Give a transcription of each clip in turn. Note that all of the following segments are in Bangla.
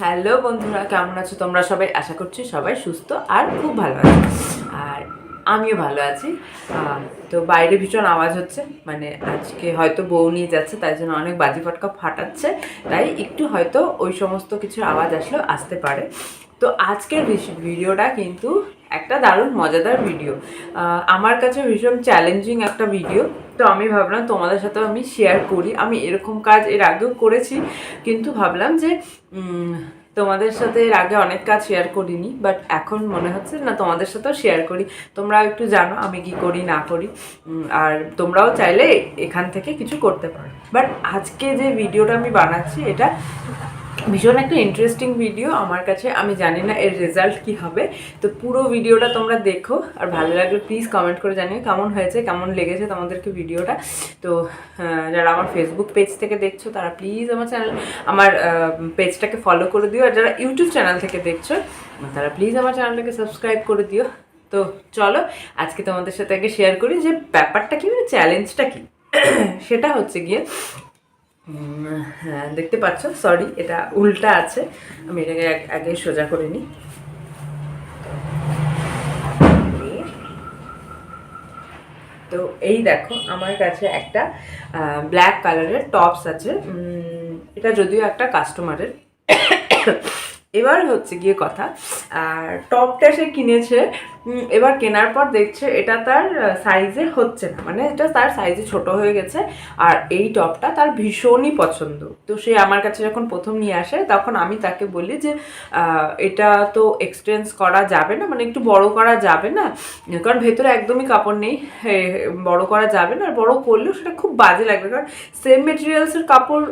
হ্যালো বন্ধুরা, কেমন আছো তোমরা সবাই? আশা করছি সবাই সুস্থ আর খুব ভালো আছো। আর আমিও ভালো আছি। তো বাইরে ভীষণ আওয়াজ হচ্ছে মানে আজকে হয়তো বউ নিয়ে যাচ্ছে, তাই জন্য অনেক বাজি ফটকা ফাটাচ্ছে, তাই একটু হয়তো ওই সমস্ত কিছু আওয়াজ আসলেও আসতে পারে। তো আজকের ভিডিওটা কিন্তু একটা দারুণ, মজাদার ভিডিও আমার কাছে ভীষণ চ্যালেঞ্জিং একটা ভিডিও তো আমি ভাবলাম তোমাদের সাথেও আমি শেয়ার করি। আমি এরকম কাজ এর আগেও করেছি, কিন্তু ভাবলাম যে তোমাদের সাথে এর আগে অনেক কাজ শেয়ার করিনি বাট এখন মনে হচ্ছে না তোমাদের সাথেও শেয়ার করি। তোমরা একটু জানো আমি কি করি, না করি আর তোমরাও চাইলে এখান থেকে কিছু করতে পারো। বাট আজকে যে ভিডিওটা আমি বানাচ্ছি, এটা ভীষণ একটা ইন্টারেস্টিং ভিডিও আমার কাছে, আমি জানি না এর রেজাল্ট কি হবে। তো পুরো ভিডিওটা তোমরা দেখো, আর ভালো লাগলে প্লিজ কমেন্ট করে জানিও কেমন হয়েছে, কেমন লেগেছে তোমাদেরকে ভিডিওটা তো যারা আমার ফেসবুক পেজ থেকে দেখছ, তারা প্লিজ আমার চ্যানেল আমার পেজটাকে ফলো করে দিও। আর যারা ইউটিউব চ্যানেল থেকে দেখছ, তারা প্লিজ আমার চ্যানেলটাকে সাবস্ক্রাইব করে দিও। তো চলো, আজকে তোমাদের সাথে আগে শেয়ার করি যে ব্যাপারটা কি মানে চ্যালেঞ্জটা কি? সেটা হচ্ছে গিয়ে হ্যাঁ দেখতে পাচ্ছ সরি এটা উল্টা আছে। আমি এটাকে আগ- সোজা করে নিই। তো এই দেখো, আমার কাছে একটা ব্ল্যাক কালারের টপস আছে। এটা যদিও একটা কাস্টমারের এবার হচ্ছে গিয়ে কথা, আর টপটা সে কিনেছে এবার কেনার পর দেখছে এটা তার সাইজে হচ্ছে না মানে এটা তার সাইজে ছোট হয়ে গেছে, আর এই টপটা তার ভীষণই পছন্দ। তো সে আমার কাছে যখন প্রথম নিয়ে আসে, তখন আমি তাকে বলি যে এটা তো এক্সটেন্স করা যাবে না মানে একটু বড় করা যাবে না, কারণ ভেতরে একদমই কাপড় নেই বড় করা যাবে না, আর বড় করলেও সেটা খুব বাজে লাগবে, কারণ সেম মেটেরিয়ালসের কাপড়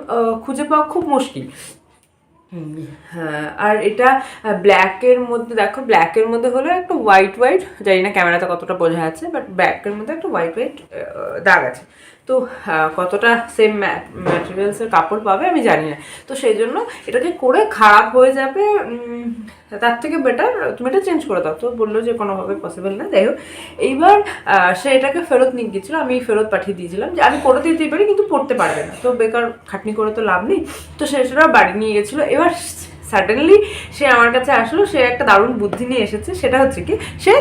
খুঁজে পাওয়া খুব মুশকিল। হ্যাঁ আর এটা ব্ল্যাকের মধ্যে, দেখো ব্ল্যাকের মধ্যে হলো একটা হোয়াইট হোয়াইট জানি না ক্যামেরাতে কতটা বোঝা যাচ্ছে বাট ব্ল্যাকের মধ্যে একটা হোয়াইট হোয়াইট দাগ আছে। তো কতটা সেম ম্যাটেরিয়ালসের কাপড় পাবে আমি জানি না। তো সেই জন্য এটাকে করে খারাপ হয়ে যাবে তার থেকে বেটার তুমি এটা চেঞ্জ করে দাও। তো বলল যে কোনোভাবে পসিবল না। যাই হোক, এইবার সে এটাকে ফেরত নিয়ে গিয়েছিল, আমি ফেরত পাঠিয়ে দিয়েছিলাম যে আমি করে দিতেই পারি, কিন্তু পড়তে পারবে না। তো বেকার খাটনি করে তো লাভ নেই। তো সে সেটা বাড়ি নিয়ে গেছিল এবার সাডেনলি সে আমার কাছে আসলো, সে একটা দারুণ বুদ্ধি নিয়ে এসেছে। সেটা হচ্ছে কি, সে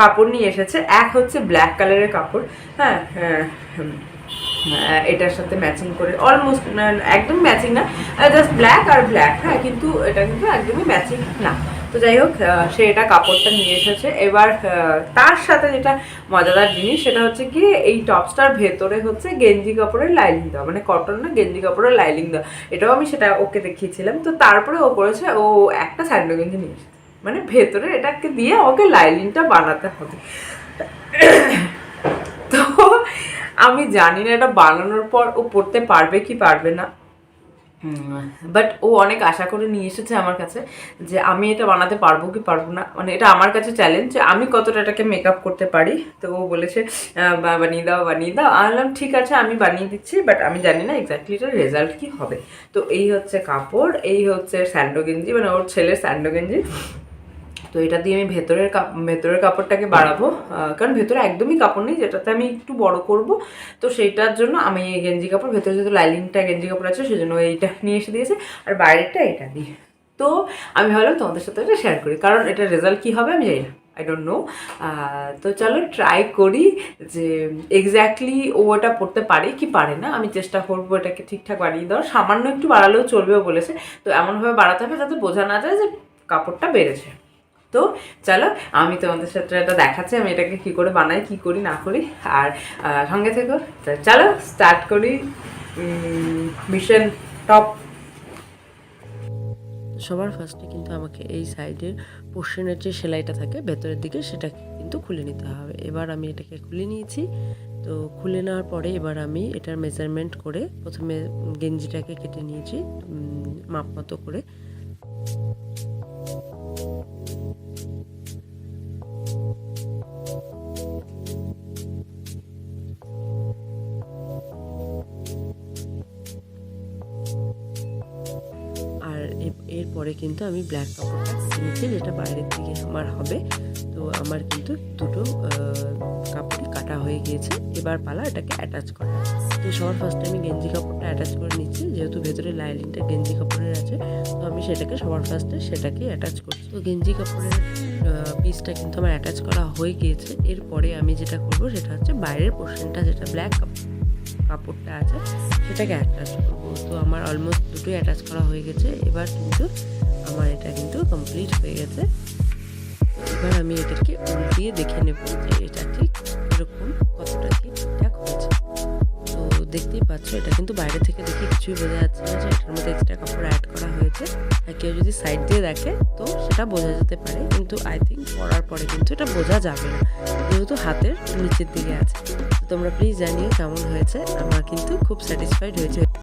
কাপড় নিয়ে এসেছে। এক হচ্ছে ব্ল্যাক কালারের কাপড়। হ্যাঁ হ্যাঁ হুম, এটার সাথে ম্যাচিং করে অলমোস্ট একদম ম্যাচিং না জাস্ট ব্ল্যাক আর ব্ল্যাক হ্যাঁ কিন্তু এটা কিন্তু একদমই ম্যাচিং না। তো যাই হোক সে এটা কাপড়টা নিয়ে এসেছে। এবার তার সাথে যেটা মজাদার জিনিস সেটা হচ্ছে কি এই টপসটার ভেতরে হচ্ছে গেঞ্জি কাপড়ের লাইলিং দেওয়া। মানে কটন না গেঞ্জি কাপড়ের লাইলিং দেওয়া। এটাও আমি সেটা ওকে দেখিয়েছিলাম। তো তারপরে ও করেছে ও একটা স্যান্ডো গেঞ্জি নিয়ে এসেছে। মানে ভেতরে এটাকে দিয়ে ওকে লাইলিংটা বানাতে হবে। তো আমি জানি না এটা বানানোর পর ও পড়তে পারবে কি পারবে না। বাট ও অনেক আশা করে নিয়ে এসেছে আমার কাছে যে আমি এটা বানাতে পারব কি পারব না। মানে এটা আমার কাছে চ্যালেঞ্জ যে আমি কতটা এটাকে মেকআপ করতে পারি। তো ও বলেছে বানিয়ে দাও বানিয়ে দাও। আনলাম ঠিক আছে আমি বানিয়ে দিচ্ছি বাট আমি জানি না এক্স্যাক্টলি এটার রেজাল্ট কী হবে। তো এই হচ্ছে কাপড় এই হচ্ছে স্যান্ডো গেঞ্জি মানে ওর ছেলের স্যান্ডো গেঞ্জি। তো এটা দিয়ে আমি ভেতরের ভেতরের কাপড়টাকে বাড়াবো কারণ ভেতরে একদমই কাপড় নেই, যেটাতে আমি একটু বড় করব। তো সেইটার জন্য আমি এই গেঞ্জি কাপড়, ভেতরে যেহেতু লাইলিংটা গেঞ্জি কাপড় আছে, সেজন্য এইটা নিয়ে এসে দিয়েছে। আর বাইরেরটা এটা দিয়ে। তো আমি ভাবলাম তোমাদের সাথে এটা শেয়ার করি, কারণ এটা রেজাল্ট কী হবে আমি জানি না আই ডোন্ট নো তো চলো ট্রাই করি যে এক্স্যাক্টলি ও এটা পড়তে পারে কি পারে না, আমি চেষ্টা করব এটাকে ঠিকঠাক বাড়িয়ে দেওয়ার। সামান্য একটু বাড়ালেও চলবেও বলেছে, তো এমনভাবে বাড়াতে হবে যাতে বোঝা না যায় যে কাপড়টা বেড়েছে। তো চলো, আমি তোমাদের সাথে এটা দেখাচ্ছি, আমি এটাকে কী করে বানাই, কী করি, না করি, আর সঙ্গে থেকো। চলো স্টার্ট করি মিশন টপ সবার ফার্স্টে কিন্তু আমাকে এই সাইডের পোর্শনের যে সেলাইটা থাকে, ভেতরের দিকে সেটা কিন্তু খুলে নিতে হবে। এবার আমি এটাকে খুলে নিয়েছি। তো খুলে নেওয়ার পরে এবার আমি এটার মেজারমেন্ট করে প্রথমে গেঞ্জিটাকে কেটে নিয়েছি মাপ মতো করে। এরপরে কিন্তু আমি ব্ল্যাক কাপড়টা নিচে যেটা বাইরের দিকে আমার হবে, তো আমার কিন্তু দুটো কাপড়ই কাটা হয়ে গিয়েছে। এবার পালা এটাকে অ্যাটাচ করা। তো সবার ফার্স্টে আমি গেঞ্জি কাপড়টা অ্যাটাচ করে নিচ্ছি, যেহেতু ভেতরে লাইলিংটা গেঞ্জি কাপড়ের আছে, তো আমি সেটাকে সবার ফার্স্টে সেটাকে অ্যাটাচ করছি। তো গেঞ্জি কাপড়ের পিসটা কিন্তু আমার অ্যাটাচ করা হয়ে গিয়েছে। এরপরে আমি যেটা করব সেটা হচ্ছে বাইরের পোর্শনটা যেটা ব্ল্যাক কাপড়টা আছে, সেটাকে অ্যাটাচ করব। তো আমার অলমোস্ট দুটোই অ্যাটাচ করা হয়ে গেছে। এবার কিন্তু আমার এটা কিন্তু কমপ্লিট হয়ে গেছে। এবার আমি এটাকে উল্টিয়ে দেখে নেব যে এটা ঠিক এরকম কতটা কি ঠিকঠাক হয়েছে। তো দেখতেই পাচ্ছ, এটা কিন্তু বাইরে থেকে দেখে কিছুই বোঝা যাচ্ছে না যে কেউ যদি সাইড দিয়ে দেখে, তো সেটা বোঝা যেতে পারে। কিন্তু আই থিঙ্ক পড়ার পরে কিন্তু এটা বোঝা যাবে না। যেহেতু হাতের নিচের দিকে আছে। তোমরা প্লিজ জানিও কেমন হয়েছে। আমার কিন্তু খুব স্যাটিসফাইড হয়েছে।